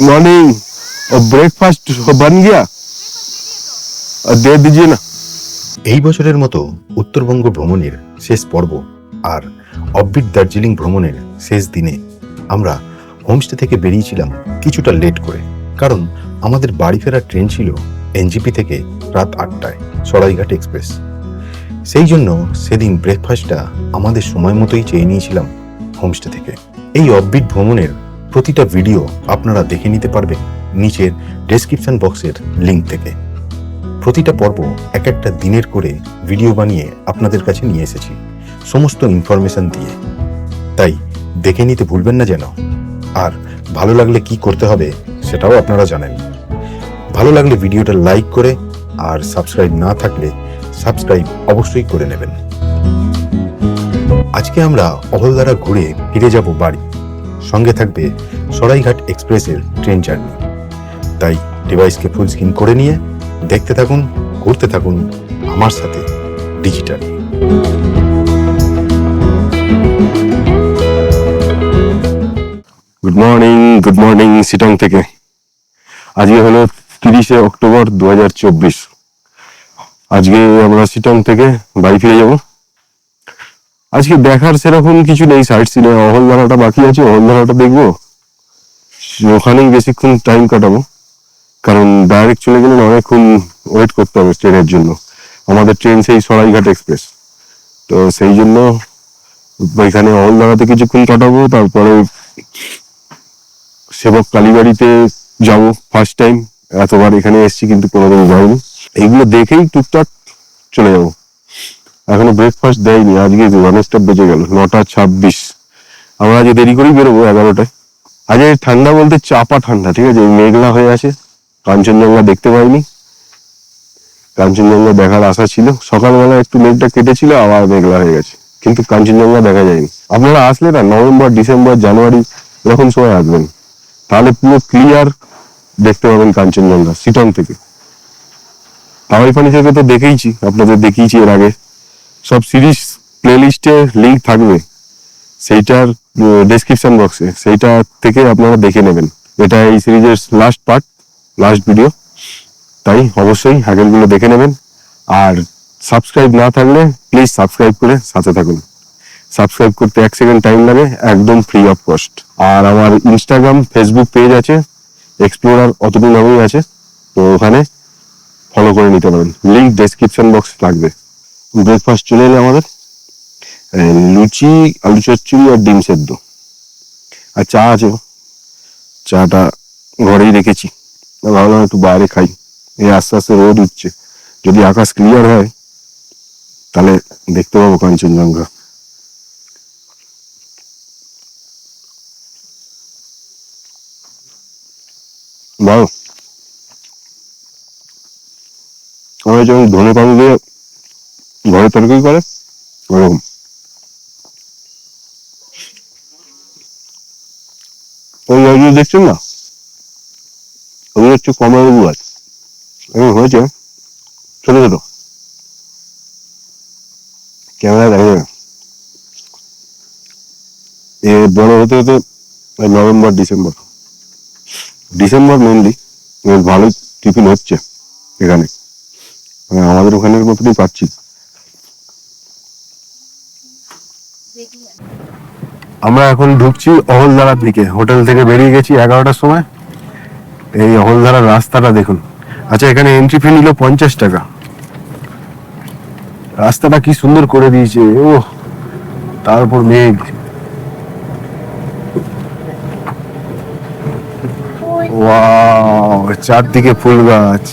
Morning और breakfast बन गया और दे दीजिए ना এই বছরের মতো উত্তরবঙ্গ ভ্রমণের শেষ পর্ব আর অববিট দার্জিলিং ভ্রমণের শেষ দিনে আমরা হোমস্টে থেকে বেরিয়েছিলাম কিছুটা লেট করে কারণ আমাদের বাড়ি ফেরার ট্রেন ছিল এনজিপি থেকে রাত আটটায় সরাইঘাট এক্সপ্রেস সেই জন্য সেদিন ব্রেকফাস্টটা আমাদের সময় মতোই চেয়ে নিয়েছিলাম হোমস্টে থেকে এই অববিট ভ্রমণের প্রতিটা ভিডিও আপনারা দেখে নিতে পারবেন নিচের ডেসক্রিপশন বক্সের লিঙ্ক থেকে। প্রতিটা পর্ব এক একটা দিনের করে ভিডিও বানিয়ে আপনাদের কাছে নিয়ে এসেছি, সমস্ত ইনফরমেশন দিয়ে। তাই দেখে নিতে ভুলবেন না যেন। আর ভালো লাগলে কি করতে হবে সেটাও আপনারা জানেন। ভালো লাগলে ভিডিওটা লাইক করে আর সাবস্ক্রাইব না থাকলে সাবস্ক্রাইব অবশ্যই করে নেবেন। আজকে আমরা অহলদারা ঘুরে ফিরে যাব বাড়ি। সঙ্গে থাকবে সরাইঘাট এক্সপ্রেসের ট্রেন জার্নি। তাই ডিভাইসকে ফুল স্ক্রিন করে নিয়ে দেখতে থাকুন, ঘুরতে থাকুন আমার সাথে digital good morning good morning Sittong থেকে। আজকে হলো তিরিশে অক্টোবর দু হাজার চব্বিশ। আজকে আমরা সিটং থেকে বাড়ি ফিরে যাব। আজকে দেখার সেরকম কিছু নেই সাইড সিনে। অহলধারাটা বাকি আছে অহলধারাটা দেখব। ওখানেই বেশিক্ষণ টাইম কাটাবো। কারণ ডাইরেক্ট চলে গেলে অনেকক্ষণ ওয়েট করতে হবে ট্রেনের জন্য। আমাদের ট্রেন সেই সরাইঘাট এক্সপ্রেস তো সেই জন্য ওইখানে অহলধারাতে কিছুক্ষণ কাটাবো, তারপরে সেবক কালীবাড়িতে যাব ফার্স্ট টাইম এতবার এখানে এসেছি, কিন্তু কোনোদিন যাইনি। এইগুলো দেখেই টুকটাক চলে যাব। এখনও ব্রেকফাস্ট দেয়নি, আজকে অনেকটা বেজে গেল, নটা ছাব্বিশ। আমরা আজকে দেরি করেই বেরোবো এগারোটায়। আজকে ঠান্ডা বলতে চাপা ঠান্ডা, ঠিক আছে? মেঘলা হয়ে আছে, কাঞ্চনজঙ্ঘা দেখতে পাইনি। কাঞ্চনজঙ্ঘা দেখার আশা ছিল। সকালবেলা একটু মেঘটা কেটেছিল, আবার মেঘলা হয়ে গেছে। কিন্তু কাঞ্চনজঙ্ঘা দেখা যায়নি। আপনারা আসলে না, নভেম্বর, ডিসেম্বর, জানুয়ারি এরকম সময় আসবেন। তাহলে পুরো ক্লিয়ার দেখতে পাবেন কাঞ্চনজঙ্ঘা সিটং থেকে। হাওয়াই পানি থেকে তো দেখেইছি, আপনাদের দেখিয়েছি এর আগে। সব সিরিজ প্লেলিস্টে লিংক থাকবে। সেইটার ডেসক্রিপশন বক্সে সেইটা থেকে আপনারা দেখে নেবেন। এটা এই সিরিজের লাস্ট পার্ট লাস্ট ভিডিও তাই অবশ্যই হ্যাগেলগুলো দেখে নেবেন। আর সাবস্ক্রাইব না থাকলে প্লিজ সাবস্ক্রাইব করে সাথে থাকুন। সাবস্ক্রাইব করতে এক সেকেন্ড টাইম লাগে, একদম ফ্রি অফ কস্ট আর আমার ইনস্টাগ্রাম ফেসবুক পেজ আছে এক্সপ্লোরার অতটুকু নামেই আছে। তো ওখানে ফলো করে নিতে পারেন। লিঙ্ক ডেসক্রিপশন বক্স লাগবে। ব্রেকফাস্ট চলে এলে আমাদের? লুচি, আলু চচ্চড়ি আর ডিম সেদ্ধ। আর চা আছে চাটা ঘরেই রেখেছি। ভাবলাম একটু বাইরে খাই। এই আস্তে আস্তে রোদ উঠছে। যদি আকাশ ক্লিয়ার হয়, তাহলে দেখতে পাবো কাঞ্চনজঙ্ঘা। বাহ ওরা যেমন ধনে পাতা দিয়ে ঘরে তরকারি করে, ওরকম। ওই গাছগুলো দেখছেন না? ওগুলো হচ্ছে কমলা গাছ এরকম হয়েছে। ছোট ছোট। ক্যামেরায় দেখা যাবে। এ বড় হতে হতে নভেম্বর, ডিসেম্বর। ডিসেম্বর মেনলি ভালোই টিফিন হচ্ছে এখানে। মানে আমাদের ওখানের মতনই পাচ্ছি। আমরা এখন ঢুকছি অহলদারার দিকে। হোটেল থেকে বেরিয়ে গেছি এগারোটার সময়। এই অহলদারার রাস্তাটা দেখুন। আচ্ছা এখানে এন্ট্রি ফি নিল পঞ্চাশ টাকা। রাস্তাটা কি সুন্দর করে দিয়েছে। ও তারপর মেঘ। ওয়াও চারদিকে ফুল গাছ।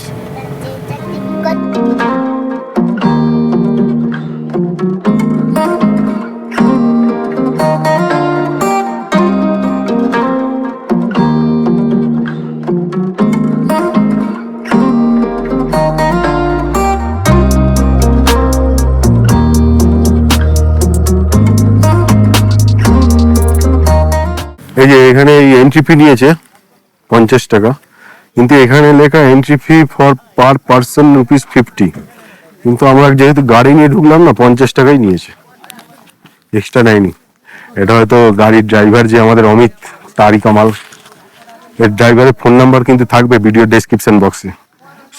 এখানে এই এন্ট্রি ফি নিয়েছে, পঞ্চাশ টাকা। কিন্তু এখানে লেখা entry fee for per person rupees fifty কিন্তু আমরা যেহেতু গাড়ি নিয়ে ঢুকলাম না, পঞ্চাশ টাকাই নিয়েছে। এক্সট্রা নেয়নি এটা হয়তো গাড়ির ড্রাইভার যে আমাদের অমিত, তারই কামাল। এর ড্রাইভারের ফোন নাম্বার কিন্তু থাকবে ভিডিও ডেসক্রিপশন বক্সে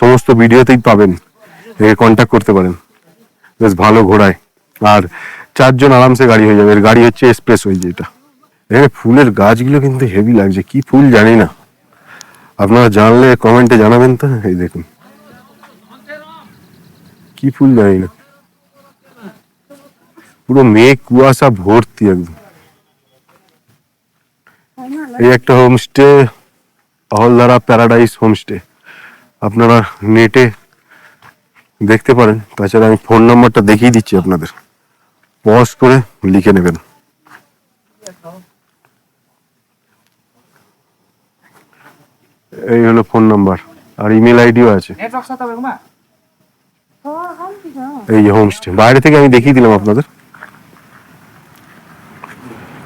সমস্ত ভিডিওতেই পাবেন। একে কন্ট্যাক্ট করতে পারেন। বেশ ভালো ঘোড়ায়। আর চারজন আরামসে গাড়ি হয়ে যাবে। এর গাড়ি হচ্ছে এক্সপ্রেস হয়ে যেটা। এখানে ফুলের গাছগুলো কিন্তু হেভি লাগছে। কি ফুল জানি না। আপনারা জানলে কমেন্টে জানাবেন তো। এই দেখুন। কি ফুল জানি না। পুরো মেঘ, কুয়াশা, ভর্তি একদম। এই একটা হোমস্টে অহলদারা প্যারাডাইস হোমস্টে আপনারা নেটে দেখতে পারেন। তাছাড়া আমি ফোন নাম্বারটা দেখিয়ে দিচ্ছি আপনাদের। পজ করে লিখে নেবেন। এই হলো ফোন নাম্বার আর ইমেল আইডিও আছে। এই যে হোমস্টে বাইরে থেকে আমি দেখিয়ে দিলাম আপনাদের।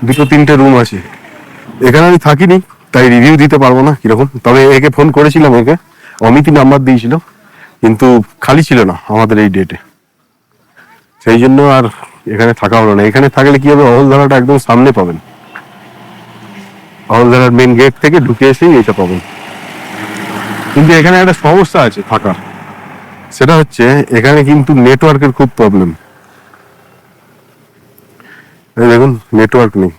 দুটো তিনটে রুম আছে। এখানে আমি থাকিনি তাই রিভিউ দিতে পারব না কীরকম। তবে একে ফোন করেছিলাম একে। অমিতি নাম্বার দিয়েছিল কিন্তু খালি ছিল না আমাদের এই ডেটে সেই জন্য আর এখানে থাকা হলো না। এখানে থাকলে কি হবে? অহলধারাটা একদম সামনে পাবেন। অহলধারার মেন গেট থেকে ঢুকে এসেই এটা পাবেন। কিন্তু এখানে একটা সমস্যা আছে থাকার। সেটা হচ্ছে, এখানে কিন্তু নেটওয়ার্কের খুব প্রবলেম দেখুন নেটওয়ার্ক নেই।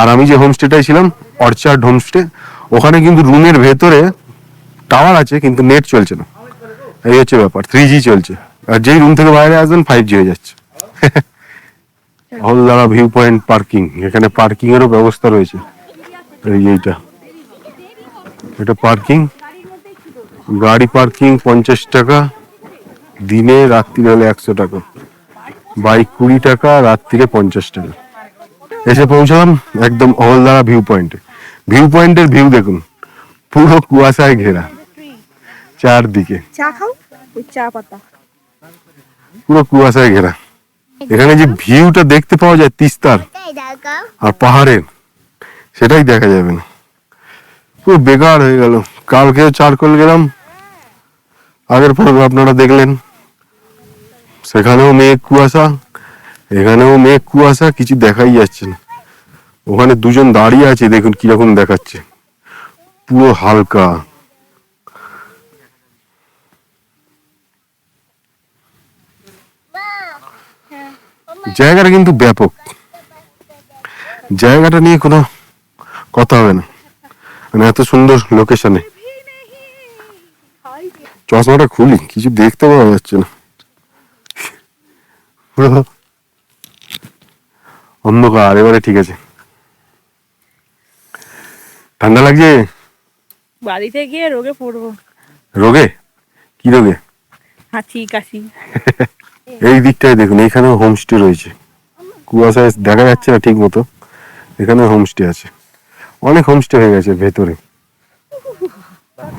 আর আমি যে হোমস্টেটাই ছিলাম অর্চার্ড হোমস্টে ওখানে কিন্তু রুমের ভেতরে টাওয়ার আছে, কিন্তু নেট চলছে না। এই হচ্ছে ব্যাপার থ্রি জি চলছে। আর যেই রুম থেকে বাইরে আসবেন ফাইভ জি হয়ে যাচ্ছে। হলদারা ভিউ পয়েন্ট পার্কিং এখানে পার্কিং এরও ব্যবস্থা রয়েছে। এইটা। এটা পার্কিং গাড়ি পার্কিং পঞ্চাশ টাকা দিনে রাত্রিরে হলে একশো টাকা। বাইক কুড়ি টাকা রাত্রিরে পঞ্চাশ টাকা। এসে পৌঁছলাম একদম হলদারা ভিউ পয়েন্টে ভিউ পয়েন্টের ভিউ দেখুন পুরো কুয়াশায় ঘেরা। চারদিকে। চা খাও চা পাতা। পুরো কুয়াশায় ঘেরা। এখানে যে ভিউটা দেখতে পাওয়া যায় তিস্তার আর পাহাড়ের সেটাই দেখা যাবে না। পুরো বেকার হয়ে গেল। কালকেও চারকোল গেলাম। আগের পর্বে আপনারা দেখলেন। সেখানেও মেঘ কুয়াশা, এখানেও মেঘ কুয়াশা, কিছু দেখাই যাচ্ছে না। ওখানে দুজন দাঁড়িয়ে আছে, দেখুন কীরকম দেখাচ্ছে। পুরো হালকা। জায়গাটা কিন্তু ব্যাপক। জায়গাটা নিয়ে কোনো কথা হবে না। মানে এত সুন্দর লোকেশনে চশমাটা খুলি কিছু দেখতে পাওয়া যাচ্ছে না। পুরো অন্ধকার এবারে ঠিক আছে। ঠান্ডা লাগছে? বাড়িতে গিয়ে রোগে পড়ব। রোগে? কি রোগে? হাঁচি কাশি। এই দিকটায় দেখুন এখানেও হোমস্টে রয়েছে। কুয়াশায় দেখা যাচ্ছে না ঠিক মতো এখানে হোমস্টে আছে। অনেক হোমস্টে হয়ে গেছে ভেতরে।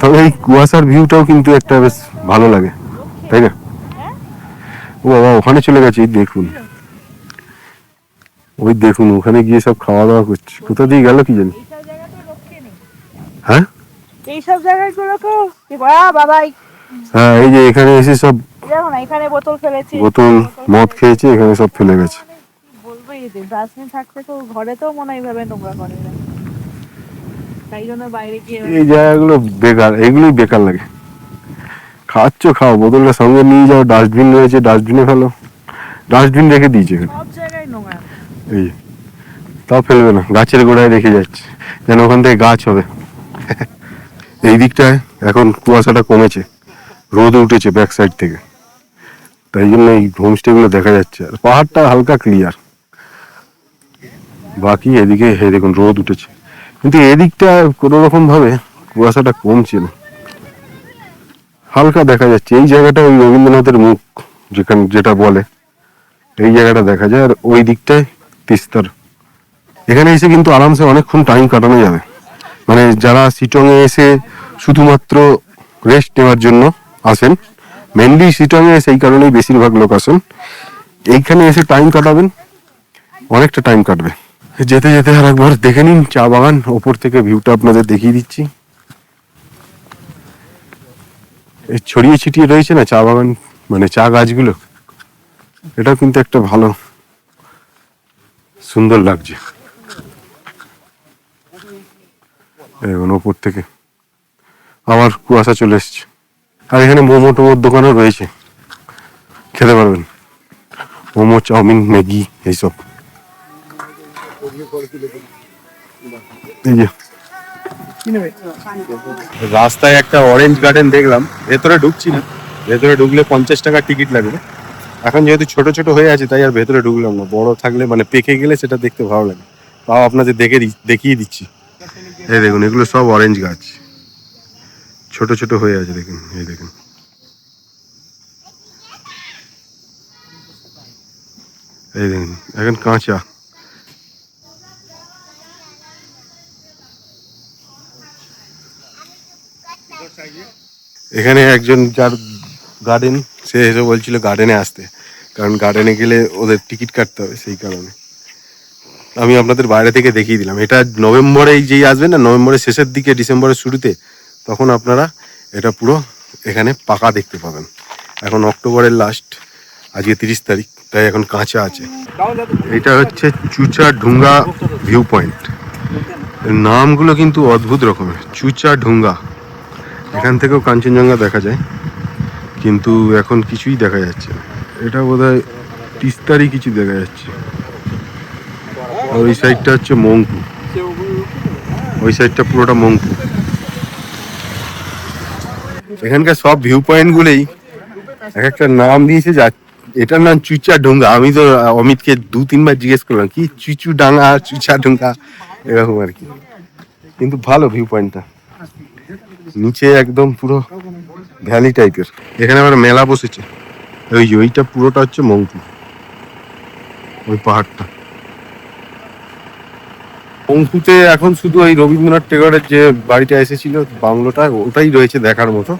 তবে এই কুয়াশার ভিউটাও কিন্তু একটা বেশ ভালো লাগে তাই না? ও বাবা ওখানে চলে গেছে এই দেখুন। ওই দেখুন ওখানে গিয়ে সব খাওয়া দাওয়া করছে। কোথা দিয়ে গেল কি জানি? হ্যাঁ? এইসব বাবা এই হ্যাঁ এই যে এখানে এসে সব এখানে বোতল ফেলেছি। বোতল মদ খেয়েছে এখানে সব ফেলে গেছে। বলবোই যে ডাস্টবিন থাকতে তো ঘরে তো মনে হয় এইভাবে নোংরা করে না। তাই জন্য বাইরে গিয়ে এই জায়গাগুলো বেকার এগুলোই বেকার লাগে। খাচ্ছ খাও বোতলটা সঙ্গে নিয়ে যাও ডাস্টবিন রয়েছে ডাস্টবিনে ফেলো। ডাস্টবিন রেখে দিয়েছে এখানে। সব জায়গায় নোংরা। এই তাও ফেলবে না গাছের গোড়ায় রেখে যাচ্ছে যেন ওখান থেকে গাছ হবে। এই দিকটায় এখন কুয়াশাটা কমেছে রোদ উঠেছে ব্যাক সাইড থেকে। তাই জন্য এই হোমস্টে গুলো দেখা যাচ্ছে। আর পাহাড়টা হালকা ক্লিয়ার বাকি এদিকে হে দেখুন রোদ উঠেছে। কিন্তু এদিকটা কোনো রকম ভাবে কুয়াশাটা কমছে না হালকা দেখা যাচ্ছে। এই জায়গাটা ওই রবীন্দ্রনাথের মুখ, যেখানে যেটা বলে। এই জায়গাটা দেখা যায় আর ওই দিকটায় তিস্তার। এখানে এসে কিন্তু আরামসে অনেকক্ষণ টাইম কাটানো যাবে। মানে যারা সিটং এ এসে শুধুমাত্র রেস্ট নেওয়ার জন্য আসেন মেনলি সিটং এ সেই কারণেই বেশিরভাগ লোক আসেন। এইখানে এসে টাইম কাটাবেন, অনেকটা টাইম কাটবে। যেতে যেতে আর একবার দেখে নিন চা বাগান। ওপর থেকে ভিউটা আপনাদের দেখিয়ে দিচ্ছি। ছড়িয়ে ছিটিয়ে রয়েছে না চা বাগান মানে চা গাছগুলো? এটাও কিন্তু একটা ভালো, সুন্দর লাগছে। ওপর থেকে আবার কুয়াশা চলে এসছে। আর এখানে মোমো টোমোর দোকানও রয়েছে। খেতে পারবেন। মোমো, চাউমিন, ম্যাগি, এইসব। রাস্তায় একটা অরেঞ্জ গার্ডেন দেখলাম, ভেতরে ঢুকছি না। ভেতরে ঢুকলে পঞ্চাশ টাকা টিকিট লাগবে। এখন যেহেতু ছোট ছোট হয়ে আছে, তাই আর ভেতরে ঢুকলাম না। বড় থাকলে মানে পেকে গেলে সেটা দেখতে ভালো লাগে। তাও আপনাদের দেখে দেখিয়ে দিচ্ছি। এই দেখুন, এগুলো সব অরেঞ্জ গাছ। ছোট ছোট হয়ে আছে, দেখুন, এই দেখুন। এই দেখুন, এখন কাঁচা। এখানে একজন যার গার্ডেন সে এসে বলছিল গার্ডেনে আসতে। কারণ গার্ডেনে গেলে ওদের টিকিট কাটতে হবে সেই কারণে। আমি আপনাদের বাইরে থেকে দেখিয়ে দিলাম। এটা নভেম্বরে যেই আসবেন না, নভেম্বরের শেষের দিকে, ডিসেম্বরের শুরুতে, তখন আপনারা এটা পুরো এখানে পাকা দেখতে পাবেন। এখন অক্টোবরের লাস্ট আজকে তিরিশ তারিখ, তাই এখন কাঁচা আছে। এটা হচ্ছে চুচা ঢুঙ্গা ভিউ পয়েন্ট নামগুলো কিন্তু অদ্ভুত রকমের। চুচা ঢুঙ্গা। এখান থেকেও কাঞ্চনজঙ্ঘা দেখা যায়, কিন্তু এখন কিছুই দেখা যাচ্ছে না। এটা বোধহয় তিস্তারই কিছু দেখা যাচ্ছে। আর ওই সাইডটা হচ্ছে মঙ্কু ওই সাইডটা পুরোটা মঙ্কু এখানকার সব ভিউ পয়েন্টগুলোই এক একটা নাম দিয়েছে যা, এটার নাম চুচা ডোঙ্গা আমি তো অমিতকে দু, তিনবার জিজ্ঞেস করলাম, কি চুচু ডাঙ্গা চুচা ডোঙ্গা এরকম আর কি। কিন্তু ভালো ভিউ পয়েন্টটা নিচে একদম পুরো ভ্যালি টাইপের। এখানে আবার মেলা বসেছে। ওই ওইটা পুরোটা হচ্ছে মঙ্কু ওই পাহাড়টা। মঙ্কুতে এখন শুধু ওই রবীন্দ্রনাথ টেগরের যে বাড়িটা এসেছিল, বাংলোটা, ওটাই রয়েছে দেখার মতো।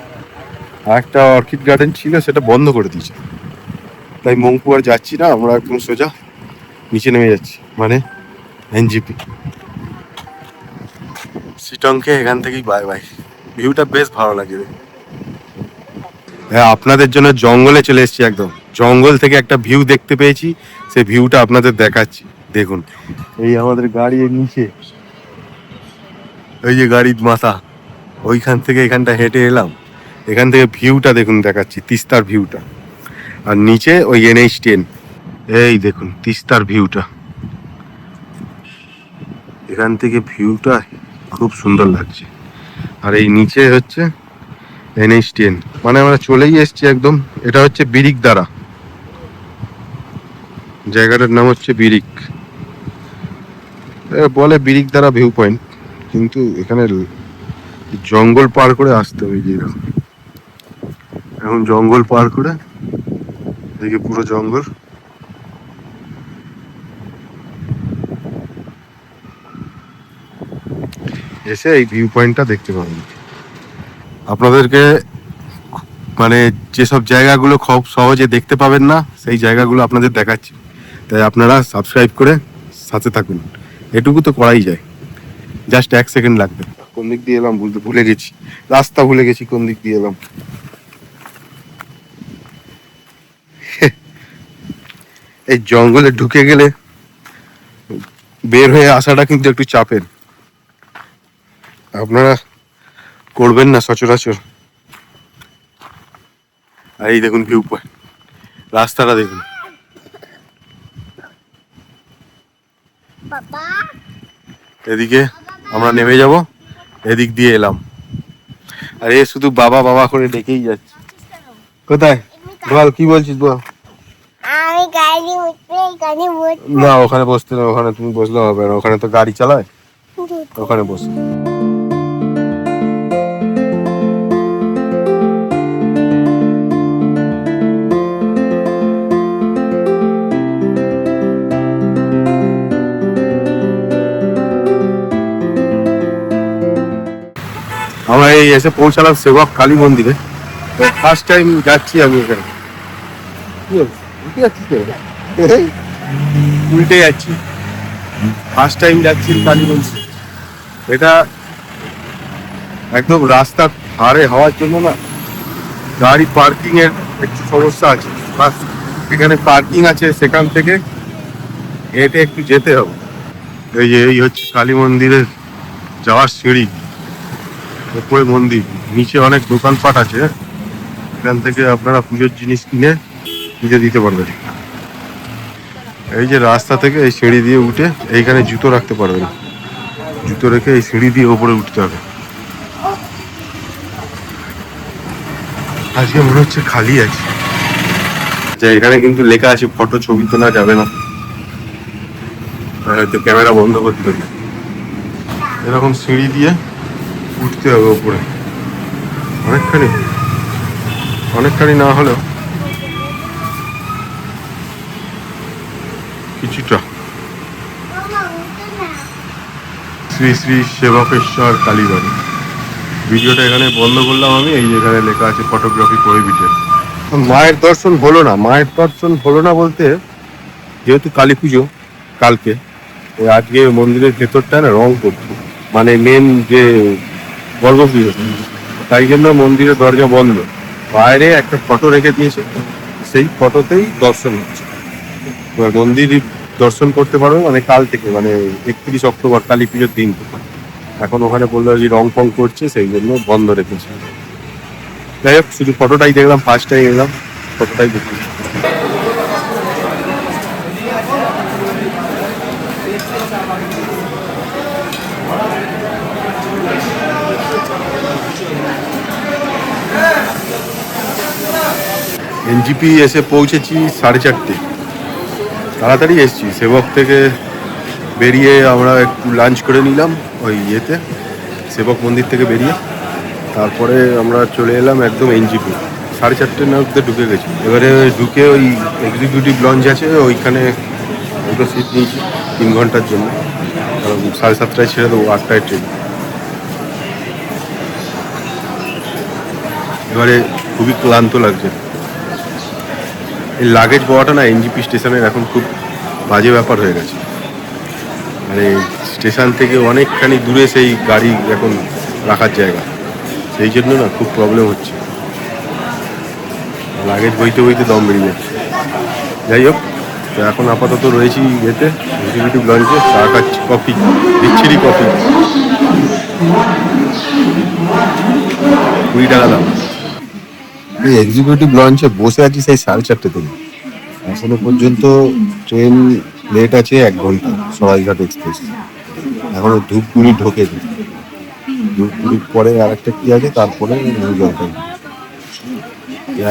আর একটা অর্কিড গার্ডেন ছিল, সেটা বন্ধ করে দিয়েছে। তাই মঙ্কু আর যাচ্ছি না, আমরা একদম সোজা নিচে নেমে যাচ্ছি মানে এনজিপি। সিটংকে এখান থেকেই বাই বাই ভিউটা বেশ ভালো লাগে। হ্যাঁ আপনাদের জন্য জঙ্গলে চলে এসেছি একদম। জঙ্গল থেকে একটা ভিউ দেখতে পেয়েছি সেই ভিউটা আপনাদের দেখাচ্ছি। দেখুন, এই আমাদের গাড়ির নিচে। ওই যে গাড়ির মাথা, ওইখান থেকে এখানটা হেঁটে এলাম। এখান থেকে ভিউটা দেখুন, দেখাচ্ছি, তিস্তার ভিউটা আর নিচে ওই এনএইচ টেন এই দেখুন, তিস্তার ভিউটা এখান থেকে ভিউটা খুব সুন্দর লাগছে। আর এই নিচে হচ্ছে এনএইচ টেন মানে আমরা চলেই এসেছি একদম। এটা হচ্ছে বিরিক দ্বারা। জায়গাটার নাম হচ্ছে বিরিক বলে বিরিক দ্বারা ভিউ পয়েন্ট কিন্তু এখানে জঙ্গল পার করে আসতে হবে যে এখন জঙ্গল পার করে, এদিকে পুরো জঙ্গল। এসে এই ভিউ পয়েন্টটা দেখতে পাবেন। আপনাদেরকে মানে যেসব জায়গাগুলো খুব সহজে দেখতে পাবেন না, সেই জায়গাগুলো আপনাদের দেখাচ্ছি। তাই আপনারা সাবস্ক্রাইব করে সাথে থাকুন। এটুকু তো করাই যায়। জাস্ট এক সেকেন্ড লাগবে। কোন দিক দিয়ে এলাম বলতে ভুলে গেছি। রাস্তা ভুলে গেছি কোন দিক দিয়ে এলাম। এই জঙ্গলে ঢুকে গেলে বের হয়ে আসাটা কিন্তু একটু চাপের। আপনারা করবেন না সচরাচর। আর এই দেখুন ভিউ পয়েন্ট রাস্তাটা দেখুন। এদিকে আমরা নেমে যাব এদিক দিয়ে এলাম। আর এ শুধু বাবা বাবা করে ডেকেই যাচ্ছে। কোথায়? বল কি বলছিস বল? না ওখানে বসতে না ওখানে তুমি বসলে হবে না। ওখানে তো গাড়ি চালায়। ওখানে বস। এসে পৌঁছালাম সেবক কালী মন্দিরে। ফার্স্ট টাইম যাচ্ছি আমি এখানে। উল্টে যাচ্ছি। ফার্স্ট টাইম যাচ্ছি কালী মন্দির। এটা একদম রাস্তা ধারে হওয়ার জন্য না গাড়ি পার্কিং এর একটু সমস্যা আছে। এখানে পার্কিং আছে সেখান থেকে হেঁটে একটু যেতে হবে। এই যে এই হচ্ছে কালী মন্দিরের যাওয়ার সিঁড়ি। উপরে মন্দির, নিচে অনেক দোকানপাট আছে। এখান থেকে আপনারা পুজোর জিনিস কিনে নিজে দিতে পারবেন। এই যে রাস্তা থেকে এই সিঁড়ি দিয়ে উঠে এইখানে জুতো রাখতে পারবেন। জুতো রেখে এই সিঁড়ি দিয়ে ওপরে উঠতে হবে। আজকে মনে হচ্ছে খালি আছে। আচ্ছা এখানে কিন্তু লেখা আছে, ফটো ছবি তোলা যাবে না। হয়তো ক্যামেরা বন্ধ করতে হবে। এরকম সিঁড়ি দিয়ে উঠতে হবে ওপরে অনেকখানি। অনেকখানি না হলেও কিছুটা। শ্রী শ্রী সেবকেশ্বর কালীবাড়ি। ভিডিওটা এখানে বন্ধ করলাম আমি, এই যে এখানে লেখা আছে ফটোগ্রাফি প্রহিবিটেড মায়ের দর্শন হলো না, মায়ের দর্শন হলো না বলতে যেহেতু কালী পুজো কালকে আজকে মন্দিরের ভেতরটা না রং করছে। মানে মেন যে গর্ভগৃহ তাই জন্য মন্দিরের দরজা বন্ধ। বাইরে একটা ফটো রেখে দিয়েছে। সেই ফটোতেই দর্শন হচ্ছে। মন্দির দর্শন করতে পারবে মানে কাল থেকে মানে একত্রিশ অক্টোবর, কালী পুজোর দিন। এখন ওখানে বলল যে রং ফং করছে, সেই জন্য বন্ধ রেখেছে। যাই হোক, শুধু ফটোটাই দেখলাম, ফার্স্টটাই গেলাম ফটোটাই দেখলাম। এনজিপি এসে পৌঁছেছি সাড়ে চারটে। তাড়াতাড়ি এসেছি। সেবক থেকে বেরিয়ে আমরা একটু লাঞ্চ করে নিলাম ওই ইয়েতে, সেবক মন্দির থেকে বেরিয়ে। তারপরে আমরা চলে এলাম একদম এনজিপি। সাড়ে চারটের মধ্যে ঢুকে গেছি। এবারে ঢুকে ওই এক্সিকিউটিভ লঞ্চ আছে, ওইখানে দুটো সিট নিয়েছি তিন ঘণ্টার জন্য। সাড়ে সাতটায় ছেড়ে দেবো, আটটায় ট্রেন। এবারে খুবই ক্লান্ত লাগছে। এই লাগেজ পাওয়াটা না এনজিপি স্টেশনের এখন খুব বাজে ব্যাপার হয়ে গেছে। মানে স্টেশন থেকে অনেকখানি দূরে সেই গাড়ি এখন রাখার জায়গা। সেই জন্য না খুব প্রবলেম হচ্ছে। লাগেজ বইতে বইতে দম বেরিয়ে যাচ্ছে। যাই হোক, তো এখন আপাতত রয়েছি এতে এক্সিকিউটিভ লঞ্চে চা খাচ্ছি, কফি বিচ্ছিরি কফি। কুড়ি টাকা দাম এই এক্সিকিউটিভ লঞ্চে বসে আছি সেই সাড়ে চারটে থেকে। এখনও পর্যন্ত ট্রেন লেট আছে এক ঘণ্টা সরাইঘাট এক্সপ্রেস এখনও ধূপগুড়ি ঢোকেনি। ধূপগুড়ির পরে আরেকটা কি আছে, তারপরে নিউ জলপাইগুড়ি।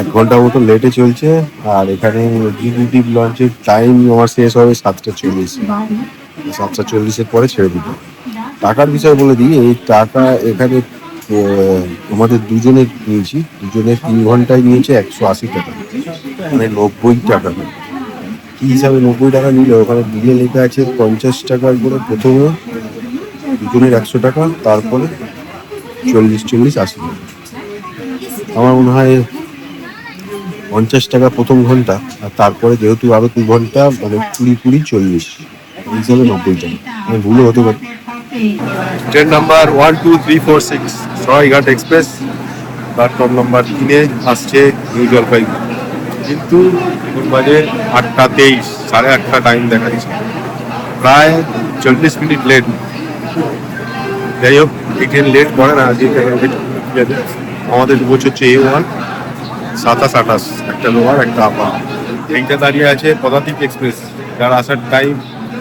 এক ঘণ্টা মতো লেটে চলছে, আর এখানে এক্সিকিউটিভ লঞ্চের টাইম আমার শেষ হবে সাতটা চল্লিশ। সাতটা চল্লিশের পরে ছেড়ে দিবে টাকার বিষয় বলে দিই, এই টাকা এখানে আহ, আমাদের দুজনের নিয়েছি। দুজনের তিন ঘন্টায় নিয়েছে একশো আশি টাকা। মানে নব্বই টাকা। কী হিসাবে নব্বই টাকা নিলে? ওখানে বিলে লেখা আছে পঞ্চাশ টাকার করে প্রথমে দুজনের একশো টাকা তারপরে চল্লিশ চল্লিশ আশি টাকা। আমার মনে হয় পঞ্চাশ টাকা প্রথম ঘণ্টা আর তারপরে যেহেতু আরও দু ঘণ্টা মানে কুড়ি কুড়ি চল্লিশ। এই হিসাবে নব্বই টাকা। আমি ভুলও হতে পারি। Train number one two three four six Saraighat express platform number তিনে আসছে নিউ জলপাইগুড়ি কিন্তু এখন বাজে আটটা তেইশ, সাড়ে আটটা টাইম দেখাচ্ছে প্রায় চল্লিশ মিনিট লেট যাই হোক, এই ট্রেন লেট করে না late আমাদের বছর হচ্ছে এ ওয়ান সাতাশ, আঠাশ, একটা লোয়ার একটা আপা এইটা দাঁড়িয়ে আছে পদাতিক এক্সপ্রেস যার আসার টাইম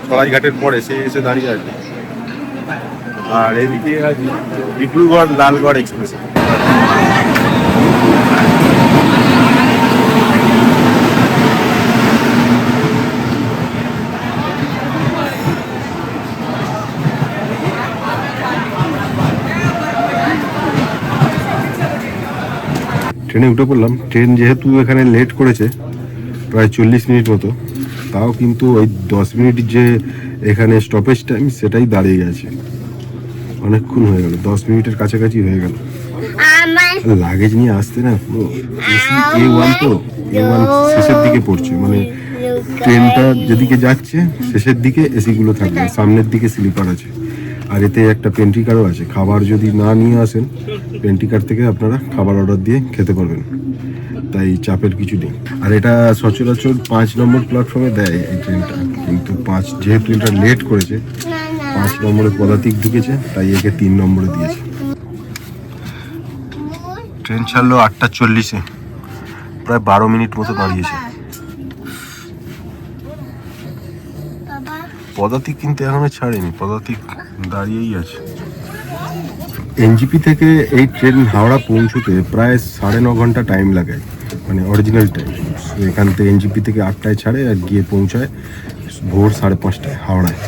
সরাইঘাটের পরে, সে এসে দাঁড়িয়ে আছে। আর এদিকে আছে ডিব্রুগড় লালগড় এক্সপ্রেস। ট্রেনে উঠে পড়লাম। ট্রেন যেহেতু এখানে লেট করেছে, প্রায় চল্লিশ মিনিট মতো, তাও কিন্তু ওই দশ মিনিট যে এখানে স্টপেজ টাইম সেটাই দাঁড়িয়ে গেছে। অনেকক্ষণ হয়ে গেল দশ মিনিটের কাছাকাছি হয়ে গেল। লাগেজ নিয়ে আসতে না পুরো এ ওয়ান তো এ ওয়ান শেষের দিকে পড়ছে মানে ট্রেনটা যেদিকে যাচ্ছে শেষের দিকে এসিগুলো থাকবে সামনের দিকে স্লিপার আছে। আর এতে একটা পেন্ট্রিকারও আছে খাবার যদি না নিয়ে আসেন পেন্ট্রিকার থেকে আপনারা খাবার অর্ডার দিয়ে খেতে পারবেন। তাই চাপের কিছু নেই। আর এটা সচরাচর পাঁচ নম্বর প্ল্যাটফর্মে দেয় এই ট্রেনটা কিন্তু পাঁচ যেহেতু এটা লেট করেছে পাঁচ নম্বরে পদাতিক ঢুকেছে তাই একে তিন নম্বরে দিয়েছে। ট্রেন ছাড়লো আটটা চল্লিশে। প্রায় বারো মিনিট মতো দাঁড়িয়েছে। পদাতিক কিন্তু এখনও ছাড়েনি পদাতিক দাঁড়িয়েই আছে। এনজিপি থেকে এই ট্রেন হাওড়া পৌঁছতে প্রায় সাড়ে ন ঘণ্টা টাইম লাগে মানে অরিজিনাল টাইম এখান থেকে এনজিপি থেকে আটটায় ছাড়ে আর গিয়ে পৌঁছায় ভোর সাড়ে পাঁচটায় হাওড়ায়।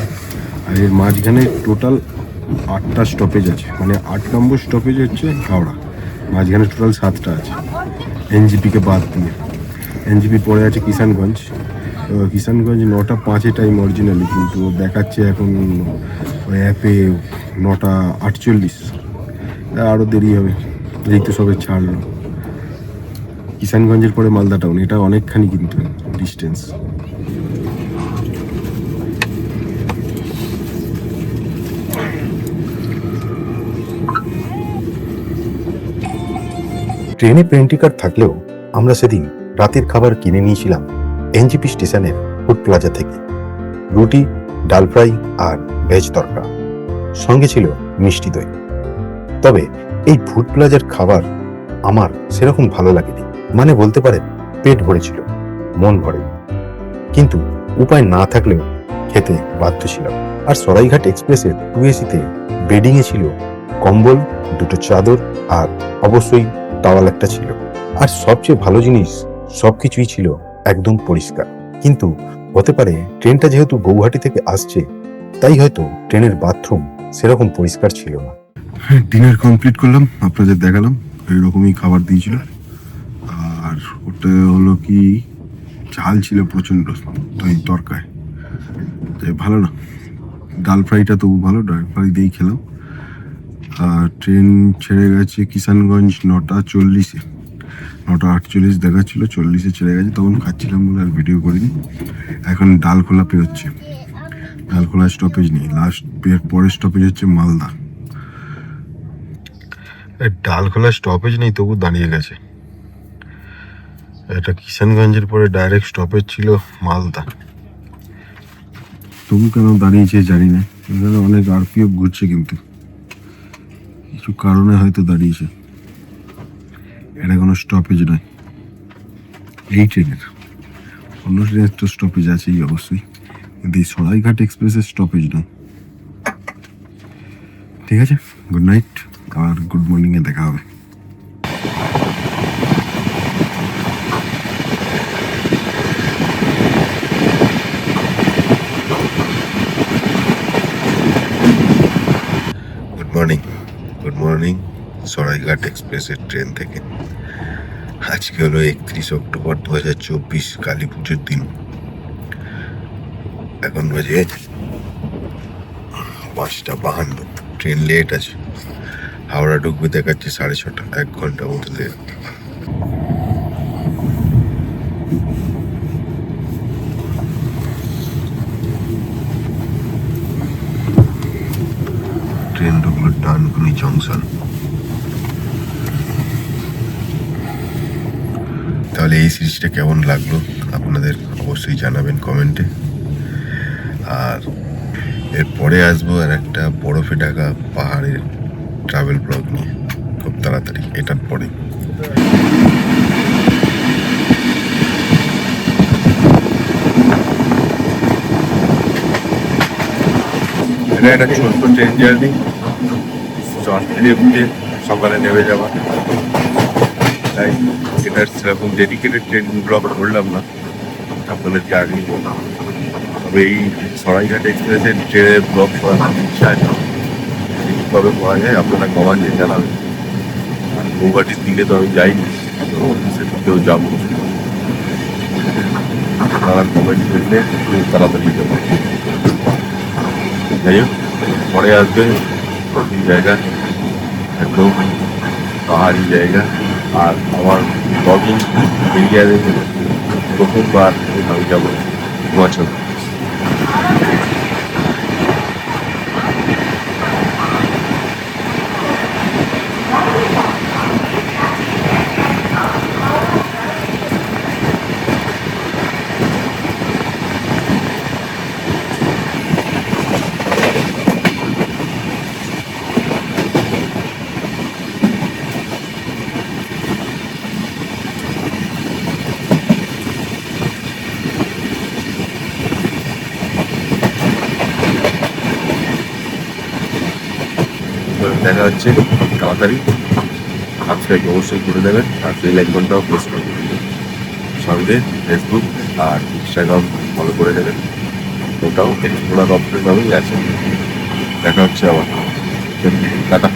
আর এর মাঝখানে টোটাল আটটা স্টপেজ আছে। মানে আট নম্বর স্টপেজ হচ্ছে হাওড়া। মাঝখানে টোটাল সাতটা আছে। এনজিপিকে বাদ দিয়ে। এনজিপি পরে আছে কিষানগঞ্জ। কিষানগঞ্জ নটা পাঁচে টাইম অরিজিনালি কিন্তু দেখাচ্ছে এখন অ্যাপে নটা আটচল্লিশ। আরও দেরি হবে। এই তো সবে ছাড়লো। কিষানগঞ্জের পরে মালদা টাউন এটা অনেকখানি কিন্তু ডিস্টেন্স ট্রেনে পেন্টিকার থাকলেও আমরা সেদিন রাতের খাবার কিনে নিয়েছিলাম এনজিপি স্টেশনের ফুড প্লাজা থেকে। রুটি, ডাল ফ্রাই আর ভেজ তরকা। সঙ্গে ছিল মিষ্টি দই। তবে এই ফুড প্লাজার খাবার আমার সেরকম ভালো লাগেনি। মানে বলতে পারেন, পেট ভরেছিল, মন ভরে। কিন্তু উপায় না থাকলেও খেতে বাধ্য ছিলাম। আর সরাইঘাট এক্সপ্রেসের টু এসিতে বেডিংয়ে ছিল কম্বল, দুটো চাদর আর অবশ্যই টাওয়াল একটা ছিল। আর সবচেয়ে ভালো জিনিস, সবকিছুই ছিল একদম পরিষ্কার। কিন্তু হতে পারে ট্রেনটা যেহেতু গৌহাটি থেকে আসছে, তাই হয়তো ট্রেনের বাথরুম সেরকম পরিষ্কার ছিল না। ডিনার কমপ্লিট করলাম, আপনাদের দেখালাম এরকমই খাবার দিয়েছিল। আর ওটা হলো কি, ঝাল ছিল প্রচণ্ড ওই তরকায়। ভালো না। ডাল ফ্রাইটা তবু ভালো, ডাল ফ্রাই দিয়েই খেলাম। ট্রেন ছেড়ে গেছে কিষানগঞ্জ নটা চল্লিশে। নটা আটচল্লিশ দেখাচ্ছিল চল্লিশে ছেড়ে গেছে তখন খাচ্ছিলাম বলে আর ভিডিও করিনি। এখন ডালখোলা পেরোচ্ছে। ডালখোলা স্টপেজ নেই। লাস্ট পরের স্টপেজ হচ্ছে মালদা। ডালখোলা স্টপেজ নেই তবু দাঁড়িয়ে গেছে। এটা কিষানগঞ্জের পরে ডাইরেক্ট স্টপেজ ছিল মালদা। তবু কেন দাঁড়িয়েছে জানি না। অনেক আরপিএফ ঘুরছে কিন্তু। কিছু কারণে হয়তো দাঁড়িয়েছে। এটা কোনো স্টপেজ নয়। এই ট্রেনের। অন্য ট্রেনের তো স্টপেজ আছেই অবশ্যই। কিন্তু এই সরাইঘাট এক্সপ্রেসের স্টপেজ নয়। ঠিক আছে? গুড নাইট আর গুড মর্নিংয়ে দেখা হবে good morning good morning Saraighat এক্সপ্রেসের ট্রেন থেকে। আজকে হলো একত্রিশ অক্টোবর দু হাজার চব্বিশ কালী পুজোর দিন। এখন বাজে পাঁচটা বাহান্ন। ট্রেন লেট আছে। হাওড়া ঢুকবে দেখাচ্ছে সাড়ে ছটা, এক ঘণ্টা মতো লেট। ট্রেন ঢুকলো ডানকুনি জংশন। তাহলে এই সিরিজটা কেমন লাগল আপনাদের অবশ্যই জানাবেন কমেন্টে আর এরপরে আসব আর একটা বরফে ঢাকা পাহাড়ের ট্রাভেল ব্লগ নিয়ে। খুব তাড়াতাড়ি, এটার পরে এটা একটা ছোট্ট ট্রেন জার্নি দিয়ে সকালে নেমে যাওয়া। তাই। এটা সেরকম ডেডিকেটেড ট্রেন ব্লগ করলাম না আপনাদেরকে আগেই বললাম তবে এই সরাইঘাট এক্সপ্রেসের ট্রেনের ব্লগ করার খুব ইচ্ছা আছে কীভাবে পাওয়া যায় আপনারা কমান্ডে জানাবেন। আর গৌহাটির দিকে তো আমি যাইনি, তো সেদিকেও যাব। আপনারা কমেন্ট করলে খুব তাড়াতাড়ি যাব। যাই হোক, পরে আসবে এই জায়গা একদম পাহাড়ি জায়গা। আর আমার ব্লগিং এরিয়াতে প্রথমবার আমি যাব হিমাচল তো খুব তাড়াতাড়ি। সাবস্ক্রাইব অবশ্যই করে দেবেন আর বেল আইকনটাও প্রেস করে দেবেন। সঙ্গে ফেসবুক আর ইনস্টাগ্রাম ফলো করে দেবেন ওটাও এক্সপ্লোরার অপশন ভাবেই আছে। দেখা হচ্ছে আবার। টাটা।